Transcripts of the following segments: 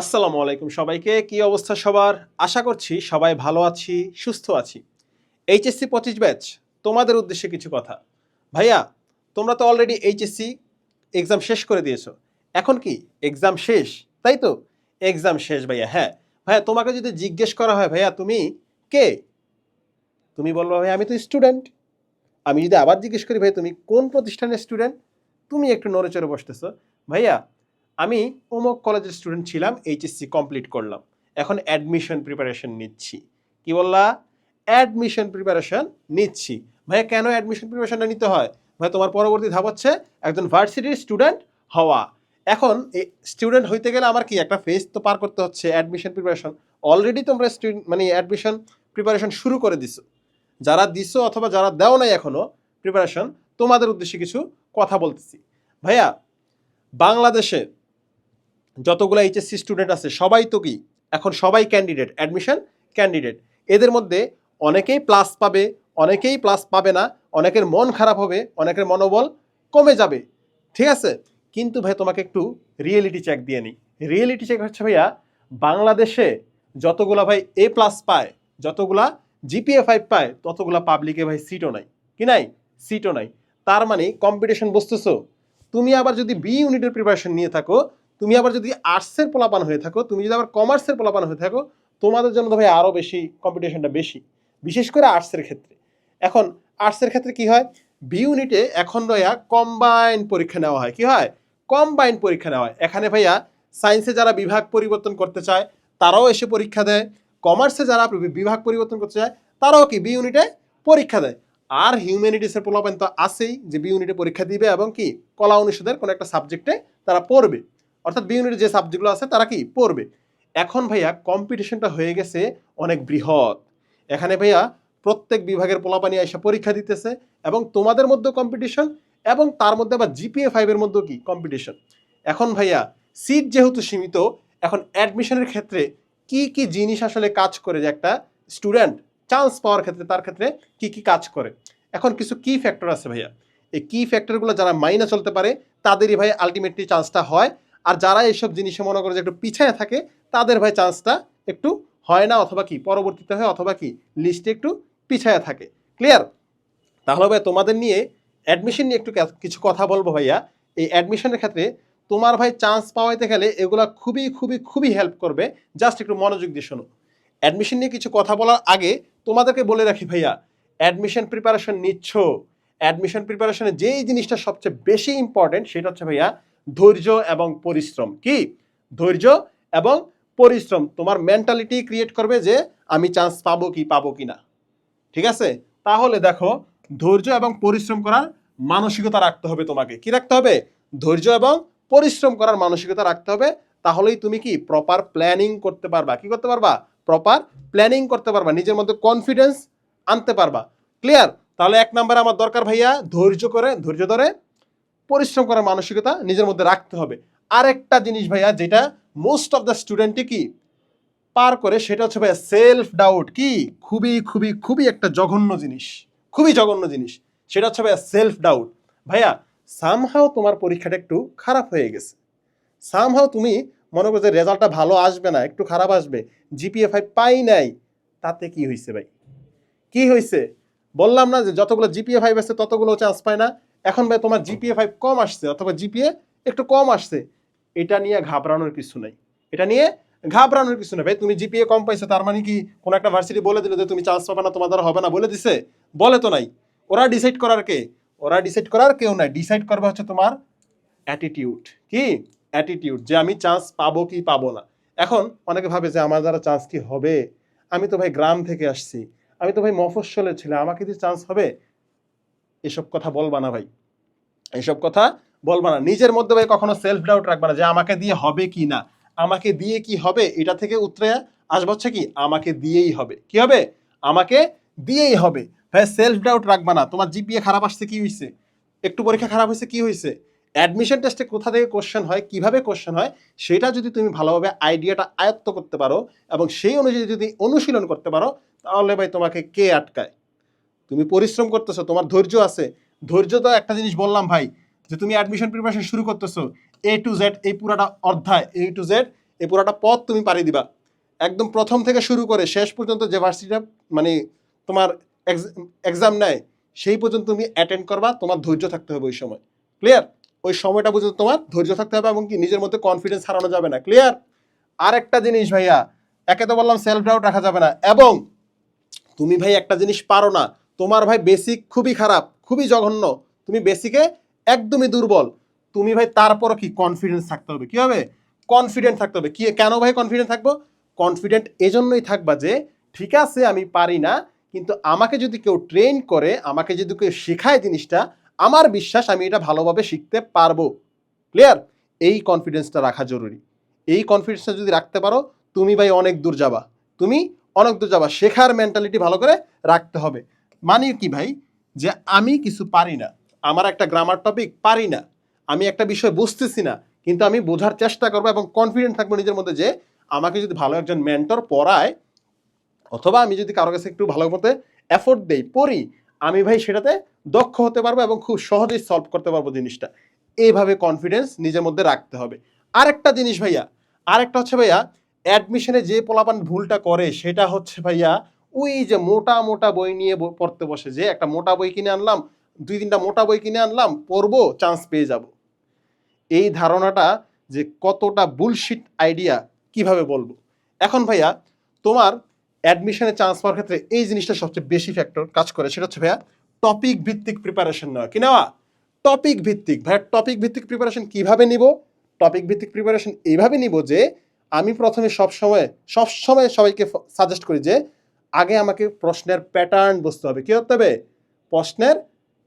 আসসালামু আলাইকুম সবাইকে, কি অবস্থা সবার? আশা করছি সবাই ভালো আছি, সুস্থ আছি। এইচএসসি পঁচিশ ব্যাচ, তোমাদের উদ্দেশ্যে কিছু কথা। ভাইয়া, তোমরা তো অলরেডি এইচএসসি এক্সাম শেষ করে দিয়েছ। এখন কি এক্সাম শেষ? তাই তো? এক্সাম শেষ, ভাইয়া হ্যাঁ। ভাইয়া, তোমাকে যদি জিজ্ঞেস করা হয়, ভাইয়া, তুমি কে? তুমি বলব ভাই আমি তো স্টুডেন্ট আমি যদি আবার জিজ্ঞেস করি ভাই তুমি কোন প্রতিষ্ঠানের স্টুডেন্ট তুমি একটু নড়ে চড়ে বসতেছো। ভাইয়া আমি অমুক কলেজের স্টুডেন্ট ছিলাম এইচএসসি কমপ্লিট করলাম। এখন অ্যাডমিশন প্রিপারেশন নিচ্ছি। কি বললা? অ্যাডমিশন প্রিপারেশন নিচ্ছি। ভাইয়া, কেন অ্যাডমিশন প্রিপারেশনটা নিতে হয়? ভাই তোমার পরবর্তী ধাপ হচ্ছে একজন ভার্সিটির স্টুডেন্ট হওয়া। এখন স্টুডেন্ট হইতে গেলে আমার কি একটা ফেজ তো পার করতে হচ্ছে? অ্যাডমিশন প্রিপারেশন অলরেডি তোমরা স্টুডেন্ট মানে অ্যাডমিশন প্রিপারেশন শুরু করে দিছো। যারা দিছো অথবা যারা দেও নাই এখনও প্রিপারেশন তোমাদের উদ্দেশ্যে কিছু কথা বলতেছি। ভাইয়া, বাংলাদেশে যতগুলো এইচএসসি স্টুডেন্ট আছে, সবাই তো কি, এখন সবাই ক্যান্ডিডেট অ্যাডমিশন ক্যান্ডিডেট এদের মধ্যে অনেকেই প্লাস পাবে, অনেকেই প্লাস পাবে না, অনেকের মন খারাপ হবে, অনেকের মনোবল কমে যাবে। ঠিক আছে? কিন্তু ভাই, তোমাকে একটু রিয়েলিটি চেক দিয়ে নিই। রিয়েলিটি চেক হচ্ছে ভাইয়া, বাংলাদেশে যতগুলা ভাই এ প্লাস পায়, যতগুলা জিপিএ ফাইভ পায়, ততগুলা পাবলিকে ভাই সিটও নাই। কি নাই? সিটও নাই। তার মানে কম্পিটিশন বসতেছো তুমি আবার যদি বি ইউনিটের প্রিপারেশন নিয়ে থাকো তুমি আবার যদি আর্টসের পোলাপান হয়ে থাকো, তুমি যদি আবার কমার্সের পোলাপান হয়ে থাকো, তোমাদের জন্য তো ভাই আরও বেশি কম্পিটিশনটা বেশি। বিশেষ করে আর্টসের ক্ষেত্রে। এখন আর্টসের ক্ষেত্রে কি হয়? বি ইউনিটে এখন ভাইয়া কম্বাইন পরীক্ষা নেওয়া হয়। কি হয়? কম্বাইন পরীক্ষা নেওয়া হয়। এখানে ভাইয়া সায়েন্সে যারা বিভাগ পরিবর্তন করতে চায়, তারাও এসে পরীক্ষা দেয়। কমার্সে যারা বিভাগ পরিবর্তন করতে চায়, তারাও কি বি ইউনিটে পরীক্ষা দেয়। আর হিউম্যানিটিসের পোলাপান তো আছেই যে বি ইউনিটে পরীক্ষা দিবে এবং কি কলা অনুষদের কোনো একটা সাবজেক্টে তারা পড়বে। অর্থাৎ বি ইউনিটের যে সাবজেক্টগুলো আছে, তারা কি পড়বে? এখন ভাইয়া কম্পিটিশনটা হয়ে গেছে অনেক বৃহৎ। এখানে ভাইয়া প্রত্যেক বিভাগের পোলাপানি এসে পরীক্ষা দিতেছে এবং তোমাদের মধ্যে কম্পিটিশন এবং তার মধ্যে আবার জিপিএ ফাইভের মধ্যেও কি কম্পিটিশন এখন ভাইয়া সিট যেহেতু সীমিত, এখন অ্যাডমিশনের ক্ষেত্রে কি কি জিনিস আসলে কাজ করে যে একটা স্টুডেন্ট চান্স পাওয়ার ক্ষেত্রে, তার ক্ষেত্রে কি কি কাজ করে? এখন কিছু কি ফ্যাক্টর আছে ভাইয়া। এই কি ফ্যাক্টরগুলো যারা মাইনে চলতে পারে, তাদেরই ভাই আলটিমেটলি চান্সটা হয়। আর যারা এইসব জিনিসে মনে করে যে একটু পিছিয়ে থাকে, তাদের ভাই চান্সটা একটু হয় না অথবা কি? পরবর্তীতে হয় অথবা কি? লিস্টে একটু পিছায়া থাকে। ক্লিয়ার তাহলে ভাই তোমাদের নিয়ে অ্যাডমিশন নিয়ে একটু কিছু কথা বলব ভাইয়া। এই অ্যাডমিশনের ক্ষেত্রে তোমার ভাই চান্স পাওয়াইতে গেলে এগুলা খুবই খুবই খুবই হেল্প করবে। জাস্ট একটু মনোযোগ দিয়ে শোনো। অ্যাডমিশন নিয়ে কিছু কথা বলার আগে তোমাদেরকে বলে রাখি ভাইয়া অ্যাডমিশন প্রিপারেশন নিচ্ছ। অ্যাডমিশন প্রিপারেশনে যেই জিনিসটা সবচেয়ে বেশি ইম্পর্টেন্ট সেটা হচ্ছে ভাইয়া ধৈর্য এবং পরিশ্রম। কি? ধৈর্য এবং পরিশ্রম। তোমার মেন্টালিটি ক্রিয়েট করবে যে, আমি চান্স পাবো কি পাবো কি না ঠিক আছে? তাহলে দেখো, ধৈর্য এবং পরিশ্রম করার মানসিকতা রাখতে হবে তোমাকে। কি রাখতে হবে? ধৈর্য এবং পরিশ্রম করার মানসিকতা রাখতে হবে। তাহলেই তুমি কি? প্রপার প্ল্যানিং করতে পারবা। কি করতে পারবা? প্রপার প্ল্যানিং করতে পারবা। নিজের মধ্যে কনফিডেন্স আনতে পারবা। ক্লিয়ার তাহলে এক নম্বরে আমার দরকার ভাইয়া। ধৈর্য করে, ধৈর্য ধরে পরিশ্রম করার মানসিকতা নিজের মধ্যে রাখতে হবে। আরেকটা জিনিস ভাইয়া, যেটা মোস্ট অফ দ্য স্টুডেন্টই কি পার করে, সেটা হচ্ছে ভাইয়া সেলফ ডাউট কি? খুবই খুবই খুবই একটা জঘন্য জিনিস। খুবই জঘন্য জিনিস। সেটা হচ্ছে ভাইয়া সেলফ ডাউট ভাইয়া সামহাও তোমার পরীক্ষাটা একটু খারাপ হয়ে গেছে। সামহাও তুমি মনে করো যে রেজাল্টটা ভালো আসবে না, একটু খারাপ আসবে জিপিএ ফাইভ পাই নাই, তাতে কি হয়েছে ভাই? কি হয়েছে বললাম না যে যতগুলো জিপিএ ফাইভ আসছে ততগুলো চান্স পায় না। এখন ভাই তোমার জিপিএ ফাইভ কম আসছে, অথবা জিপিএ একটু কম আসছে, এটা নিয়ে ঘাবড়ানোর কিছু নেই। এটা নিয়ে ঘাবড়ানোর কিছু নেই। ভাই, তুমি জিপিএ কম পাইছো, তার মানে কি কোনো একটা ভার্সিটি বলে দিল যে তুমি চান্স পাবে না, তোমার দ্বারা হবে না বলে দিছে? বলে তো নাই। ওরা ডিসাইড করার কে? ওরা ডিসাইড করার কেউ নাই। ডিসাইড করবে হচ্ছে তোমার অ্যাটিটিউড কি? অ্যাটিটিউড যে আমি চান্স পাবো কি পাবো না। এখন অনেকে ভাবে যে আমার দ্বারা চান্স কি হবে? আমি তো ভাই গ্রাম থেকে আসছি। আমি তো ভাই মফস্বলের ছেলে আমাকে দিয়ে চান্স হবে? এসব কথা বলবা না ভাই। এসব কথা বলবা না। নিজের মধ্যে ভাই কখনো সেলফ ডাউট রাখবা না যে আমাকে দিয়ে হবে কি না? আমাকে দিয়ে কি হবে? এটা থেকে উতরে আসবে হচ্ছে কি? আমাকে দিয়েই হবে। কি হবে? আমাকে দিয়েই হবে। ভাই সেলফ ডাউট রাখবা না। তোমার জিপিএ খারাপ আসছে, কি হয়েছে একটু পরীক্ষা খারাপ হয়েছে কি হয়েছে অ্যাডমিশন টেস্টে কোথা থেকে কোশ্চেন হয়, কীভাবে কোশ্চেন হয়, সেটা যদি তুমি ভালোভাবে আইডিয়াটা আয়ত্ত করতে পারো এবং সেই অনুযায়ী যদি অনুশীলন করতে পারো, তাহলে ভাই তোমাকে কে আটকায়? তুমি পরিশ্রম করতেছো, তোমার ধৈর্য আছে। ধৈর্য তো একটা জিনিস বললাম ভাই, যে তুমি অ্যাডমিশন প্রিপারেশন শুরু করতেছো এ টু জেড এই পুরাটা অধ্যায় এ টু জেড এই পুরোটা পথ তুমি পাড়ি দিবা। একদম প্রথম থেকে শুরু করে শেষ পর্যন্ত যে ভার্সিটিটা মানে তোমার এক্সাম নেয়, সেই পর্যন্ত তুমি অ্যাটেন্ড করবা, তোমার ধৈর্য থাকতে হবে ওই সময়। ক্লিয়ার ওই সময়টা পর্যন্ত তোমার ধৈর্য থাকতে হবে এবং কি নিজের মধ্যে কনফিডেন্স হারানো যাবে না। ক্লিয়ার আর একটা জিনিস ভাইয়া, একে তো বললাম সেলফ ডাউট রাখা যাবে না। এবং তুমি ভাই একটা জিনিস পারো না তোমার ভাই বেসিক খুবই খারাপ, খুবই জঘন্য। তুমি বেসিকে একদমই দুর্বল। তুমি ভাই তারপরও কি কনফিডেন্স থাকতে হবে? কি হবে? কনফিডেন্ট থাকতে হবে। কি, কেন ভাই কনফিডেন্ট থাকব? কনফিডেন্ট এজন্যই থাকবা যে, ঠিক আছে, আমি পারি না, কিন্তু আমাকে যদি কেউ ট্রেন করে, আমাকে যদি কেউ শেখায় জিনিসটা, আমার বিশ্বাস আমি এটা ভালোভাবে শিখতে পারব। ক্লিয়ার এই কনফিডেন্সটা রাখা জরুরি। এই কনফিডেন্সটা যদি রাখতে পারো, তুমি ভাই অনেক দূর যাবা। তুমি অনেক দূর যাবা। শেখার মেন্টালিটি ভালো করে রাখতে হবে। মানে কি ভাই? যে আমি কিছু পারি না। আমার একটা গ্রামার টপিক পারি না। আমি একটা বিষয় বুঝতেছি না। কিন্তু আমি বোঝার চেষ্টা করব এবং কনফিডেন্ট থাকব নিজের মধ্যে যে আমাকে যদি ভালো একজন মেন্টর পড়ায় অথবা আমি যদি কারও কাছে একটু ভালো মতো এফোর্ট দেই, পড়ি, আমি ভাই সেটাতে দক্ষ হতে পারব এবং খুব সহজেই সলভ করতে পারব জিনিসটা। এইভাবে কনফিডেন্স নিজের মধ্যে রাখতে হবে। আরেকটা জিনিস ভাইয়া, আরেকটা হচ্ছে ভাইয়া অ্যাডমিশনে যে পোলাপান ভুলটা করে, সেটা হচ্ছে ভাইয়া ওই যে মোটা মোটা বই নিয়ে পড়তে বসে যে একটা মোটা বই কিনে আনলাম, দুই তিনটা মোটা বই কিনে আনলাম, পড়ব চান্স পেয়ে যাব। এই ধারণাটা যে কতটা বুলশিট আইডিয়া কীভাবে বলব? এখন ভাইয়া, তোমার অ্যাডমিশনে চান্স পাওয়ার ক্ষেত্রে এই জিনিসটা সবচেয়ে বেশি ফ্যাক্টর কাজ করে, সেটা হচ্ছে ভাইয়া টপিক ভিত্তিক প্রিপারেশন নেওয়া। কি নেওয়া? টপিক ভিত্তিক। ভাইয়া টপিক ভিত্তিক প্রিপারেশন কীভাবে নিব? টপিক ভিত্তিক প্রিপারেশন এইভাবে নিব যে, আমি প্রথমে সব সময় সব সময় সবাইকে সাজেস্ট করি যে আগে আমাকে প্রশ্নের প্যাটার্ন বুঝতে হবে। কি করতে হবে? প্রশ্নের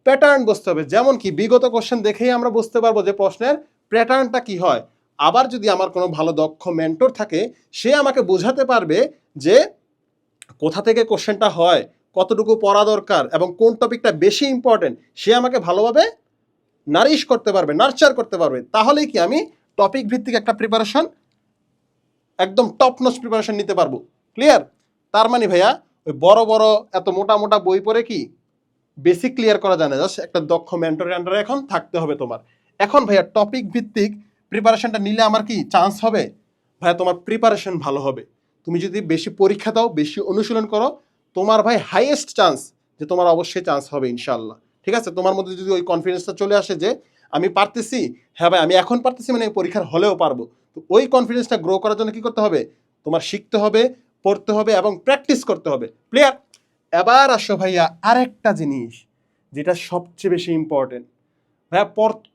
প্যাটার্ন বুঝতে হবে। যেমন কি, বিগত কোশ্চেন দেখেই আমরা বুঝতে পারব যে প্রশ্নের প্যাটার্নটা কি হয়। আবার যদি আমার কোনো ভালো, দক্ষ মেন্টর থাকে, সে আমাকে বোঝাতে পারবে যে কোথা থেকে কোশ্চেনটা হয়, কতটুকু পড়া দরকার এবং কোন টপিকটা বেশি ইম্পর্টেন্ট সে আমাকে ভালোভাবে নারিশ করতে পারবে নার্চার করতে পারবে। তাহলেই কি আমি টপিক ভিত্তিক একটা প্রিপারেশন একদম টপ নচ প্রিপারেশন নিতে পারব। ক্লিয়ার তার মানে ভাইয়া, ওই বড় বড় এত মোটা মোটা বই পড়ে কি বেসিক ক্লিয়ার করা যায় না জাস্ট একটা দক্ষ মেন্টরের আন্ডারে এখন থাকতে হবে তোমার। এখন ভাইয়া টপিক ভিত্তিক প্রিপারেশনটা নিলে আমার কি চান্স হবে? ভাইয়া, তোমার প্রিপারেশন ভালো হবে। তুমি যদি বেশি পরীক্ষা দাও, বেশি অনুশীলন করো, তোমার ভাই হাইয়েস্ট চান্স যে তোমার অবশ্যই চান্স হবে ইনশাল্লাহ ঠিক আছে? তোমার মধ্যে যদি ওই কনফিডেন্সটা চলে আসে যে আমি পারতেছি হ্যাঁ ভাই, আমি এখন পারতেছি মানে পরীক্ষার হলেও পারব। তো ওই কনফিডেন্সটা গ্রো করার জন্য কি করতে হবে? তোমার শিখতে হবে পড়তে হবে এবং প্র্যাকটিস করতে হবে। ক্লিয়ার এবার আসো ভাইয়া, আরেকটা জিনিস যেটা সবচেয়ে বেশি ইম্পর্টেন্ট ভাইয়া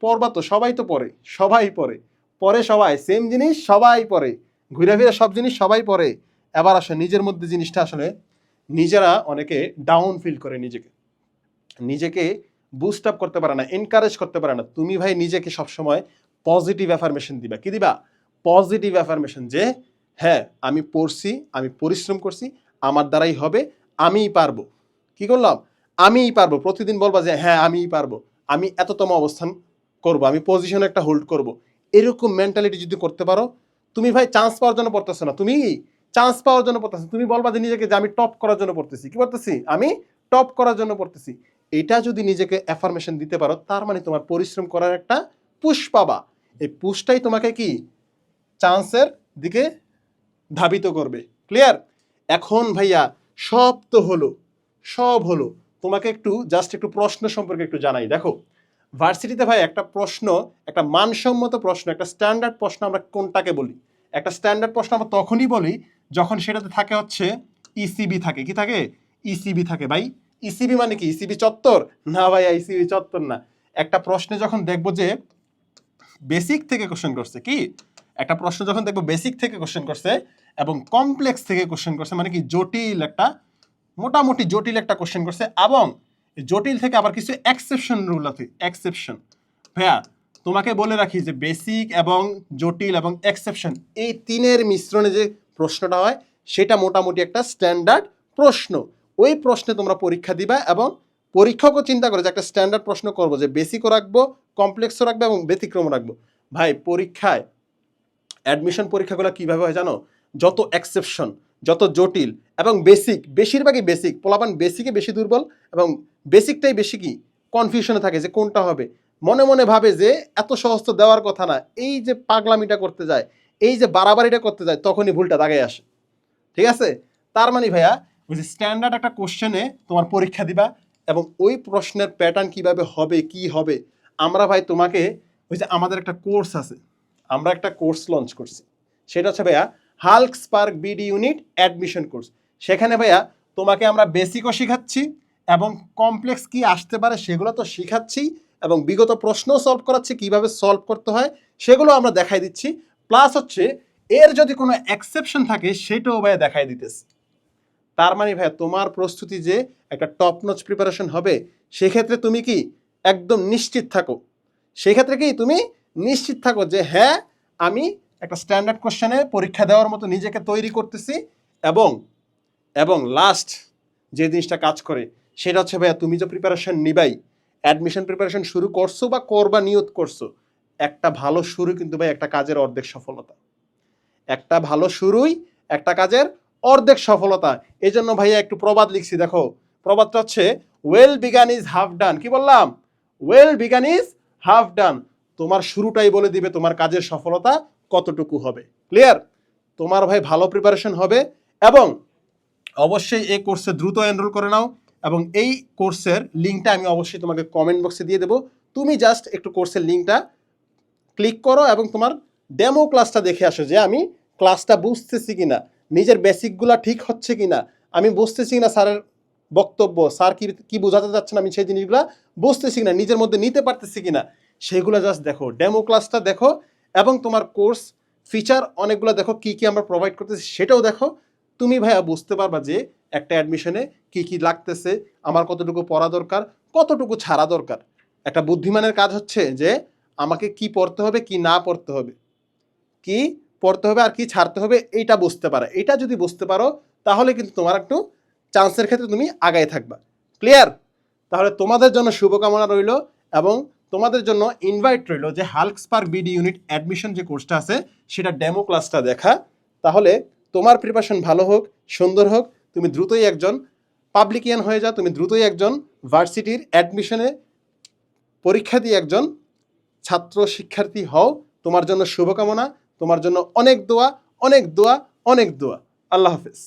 পড়বা তো, সবাই তো পড়ে, সবাই পড়ে। পরে সবাই সেম জিনিস, সবাই পড়ে। ঘুরে ফিরে সব জিনিস, সবাই পড়ে। এবার আসো, নিজের মধ্যে জিনিসটা আসলে নিজেরা অনেকে ডাউন ফিল করে নিজেকে। নিজেকে বুস্ট আপ করতে পারে না এনকারেজ করতে পারে না। তুমি ভাই নিজেকে সবসময় পজিটিভ অ্যাফার্মেশন দিবা। কি দিবা? পজিটিভ অ্যাফার্মেশন যে হ্যাঁ আমি পড়ছি, আমি পরিশ্রম করছি, আমার দ্বারাই হবে, আমিই পারব। কি করলাম? আমিই পারব। প্রতিদিন বলবা যে হ্যাঁ আমিই পারব। আমি এততম অবস্থান করব, আমি পজিশন একটা হোল্ড করব। এরকম মেন্টালিটি যদি করতে পারো, তুমি ভাই চান্স পাওয়ার জন্য পড়তেছো না। তুমি চান্স পাওয়ার জন্য পড়তেছো তুমি বলবা যে, নিজেকে যে, আমি টপ করার জন্য পড়তেছি। কি পড়তেছি আমি টপ করার জন্য পড়তেছি। এটা যদি নিজেকে অ্যাফার্মেশন দিতে পারো, তার মানে তোমার পরিশ্রম করার একটা পুশ পাবা। এই পুশটাই তোমাকে কি? চান্সের দিকে ধাবিত করবে। ক্লিয়ার এখন ভাইয়া, সব তো হলো, সব হলো। তোমাকে একটু জাস্ট একটু প্রশ্ন সম্পর্কে একটু জানাই। দেখো ভার্সিটিতে ভাই একটা প্রশ্ন, একটা মানসম্মত প্রশ্ন, একটা স্ট্যান্ডার্ড প্রশ্ন আমরা কোনটাকে বলি? একটা স্ট্যান্ডার্ড প্রশ্ন আমরা তখনই বলি যখন সেটাতে থাকে হচ্ছে ইসিবি থাকে। কি থাকে? ইসিবি থাকে। ভাই ইসিবি মানে কি? ইসিবি চত্বর? না ভাইয়া ইসিবি চত্বর না। একটা প্রশ্নে যখন দেখব যে বেসিক থেকে কোশ্চেন করছে, কি? একটা প্রশ্ন যখন দেখব বেসিক থেকে কোশ্চেন করছে এবং কমপ্লেক্স থেকে কোশ্চেন করছে মানে কি জটিল একটা, মোটামুটি জটিল একটা কোশ্চেন করছে এবং জটিল থেকে আবার কিছু এক্সেপশন রুল আছে এক্সেপশন ভাইয়া, তোমাকে বলে রাখি যে বেসিক এবং জটিল এবং এক্সেপশন এই তিনের মিশ্রণে যে প্রশ্নটা হয়, সেটা মোটামুটি একটা স্ট্যান্ডার্ড প্রশ্ন। ওই প্রশ্নে তোমরা পরীক্ষা দিবা এবং পরীক্ষকও চিন্তা করে যে একটা স্ট্যান্ডার্ড প্রশ্ন করব যে বেসিকও রাখব কমপ্লেক্সও রাখব এবং ব্যতিক্রমও রাখব। ভাই, পরীক্ষায় অ্যাডমিশন পরীক্ষাগুলো কীভাবে হয় জানো? যত এক্সেপশন যত জটিল এবং বেসিক বেশিরভাগই বেসিক পোলাপান বেসিকে বেশি দুর্বল এবং বেসিকটাই বেশি কি? কনফিউশনে থাকে যে কোনটা হবে। মনে মনে ভাবে যে এত সহজ দেওয়ার কথা না, এই যে পাগলামিটা করতে যায়, এই যে বাড়াবাড়িটা করতে যায়, তখনই ভুলটা দাগে আসে। ঠিক আছে? তার মানে ভাইয়া, ওই যে স্ট্যান্ডার্ড একটা কোশ্চেনে তোমার পরীক্ষা দিবা এবং ওই প্রশ্নের প্যাটার্ন কীভাবে হবে, কি হবে? আমরা ভাই তোমাকে ওই যে আমাদের একটা কোর্স আছে। আমরা একটা কোর্স লঞ্চ করছি। সেটা হচ্ছে ভাইয়া Hulk Spark BD unit admission course সেখানে ভাইয়া তোমাকে আমরা বেসিকও শেখাচ্ছি এবং কমপ্লেক্স কি আসতে পারে সেগুলো তো শেখাচ্ছি এবং বিগত প্রশ্নও সলভ করাচ্ছি, কীভাবে সলভ করতে হয় সেগুলো আমরা দেখাই দিচ্ছি। প্লাস হচ্ছে এর যদি কোনো এক্সেপশন থাকে সেটাও ভাইয়া দেখাই দিতেছি। তার মানে ভাইয়া তোমার প্রস্তুতি যে একটা টপ নচ প্রিপারেশন হবে, সেক্ষেত্রে তুমি কি একদম নিশ্চিত থাকো। সেক্ষেত্রে কি তুমি নিশ্চিত থাকো যে হ্যাঁ আমি একটা স্ট্যান্ডার্ড কোশ্চেনে পরীক্ষা দেওয়ার মতো নিজেকে তৈরি করতেছি এবং এবং লাস্ট যে জিনিসটা কাজ করে, সেটা হচ্ছে, ভাইয়া, তুমি যে প্রিপারেশন নিবাই অ্যাডমিশন প্রিপারেশন শুরু করছ বা করবা, নিয়ত করছ, একটা ভালো শুরু কিন্তু ভাই একটা কাজের অর্ধেক সফলতা। একটা ভালো শুরুই একটা কাজের অর্ধেক সফলতা। এই জন্য ভাইয়া একটু প্রবাদ লিখছি, দেখো, প্রবাদটা হচ্ছে well begun is half done কি বললাম? Well begun is half done তোমার শুরুটাই বলে দিবে তোমার কাজের সফলতা কতটুকু হবে। ক্লিয়ার তোমার ভাই ভালো প্রিপারেশন হবে এবং অবশ্যই এই কোর্সে দ্রুত এনরোল করে নাও এবং এই কোর্সের লিঙ্কটা আমি অবশ্যই তোমাকে কমেন্ট বক্সে দিয়ে দেবো। তুমি জাস্ট একটু কোর্সের লিঙ্কটা ক্লিক করো এবং তোমার ডেমো ক্লাসটা দেখে আসো যে আমি ক্লাসটা বুঝতেছি কি না নিজের বেসিকগুলা ঠিক হচ্ছে কিনা, আমি বুঝতেছি কিনা স্যারের বক্তব্য, স্যার কি, কী বোঝাতে যাচ্ছেন আমি সেই জিনিসগুলা, বুঝতেছি কিনা, নিজের মধ্যে নিতে পারতেছি কিনা। সেগুলো জাস্ট দেখো। ডেমো ক্লাসটা দেখো এবং তোমার কোর্স ফিচার অনেকগুলো দেখো, কি কি আমরা প্রোভাইড করতেছি সেটাও দেখো। তুমি ভাইয়া বুঝতে পারবা যে একটা অ্যাডমিশনে কি কি লাগতেছে, আমার কতটুকু পড়া দরকার, কতটুকু ছাড়া দরকার। একটা বুদ্ধিমানের কাজ হচ্ছে যে আমাকে কি পড়তে হবে, কি না পড়তে হবে। কি পড়তে হবে আর কি ছাড়তে হবে, এইটা বুঝতে পারা। এটা যদি বুঝতে পারো, তাহলে কিন্তু তোমার একটু চান্সের ক্ষেত্রে তুমি আগায় থাকবা। ক্লিয়ার তাহলে তোমাদের জন্য শুভকামনা রইল এবং তোমাদের জন্য ইনভাইট রইল যে Hulk Spark BD unit admission যে কোর্সটা আছে, সেটা ডেমো ক্লাসটা দেখা। তাহলে তোমার প্রিপারেশন ভালো হোক, সুন্দর হোক, তুমি দ্রুতই একজন পাবলিকিয়ান হয়ে যাও, তুমি দ্রুতই একজন ভার্সিটির অ্যাডমিশনে পরীক্ষা দিয়ে একজন ছাত্র শিক্ষার্থী হও। তোমার জন্য শুভকামনা, তোমার জন্য অনেক দোয়া অনেক দোয়া অনেক দোয়া। আল্লাহ হাফেজ।